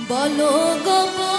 বলো গো